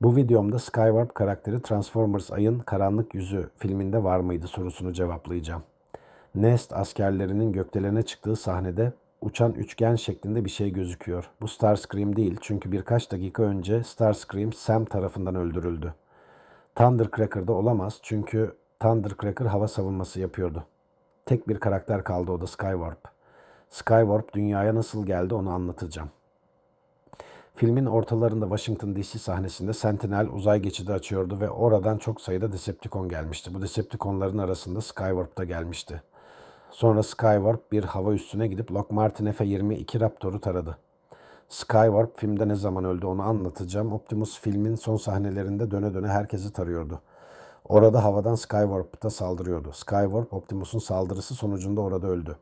Bu videomda Skywarp karakteri Transformers Ay'ın Karanlık Yüzü filminde var mıydı sorusunu cevaplayacağım. Nest askerlerinin gökdelene çıktığı sahnede uçan üçgen şeklinde bir şey gözüküyor. Bu Starscream değil çünkü birkaç dakika önce Starscream Sam tarafından öldürüldü. Thundercracker'da olamaz çünkü Thundercracker hava savunması yapıyordu. Tek bir karakter kaldı o da Skywarp. Skywarp dünyaya nasıl geldi onu anlatacağım. Filmin ortalarında Washington DC sahnesinde Sentinel uzay geçidi açıyordu ve oradan çok sayıda Decepticon gelmişti. Bu Decepticonların arasında Skywarp da gelmişti. Sonra Skywarp bir hava üstüne gidip Lock Martin F-22 Raptor'u taradı. Skywarp filmde ne zaman öldü onu anlatacağım. Optimus filmin son sahnelerinde döne döne herkesi tarıyordu. Orada havadan Skywarp'ta saldırıyordu. Skywarp Optimus'un saldırısı sonucunda orada öldü.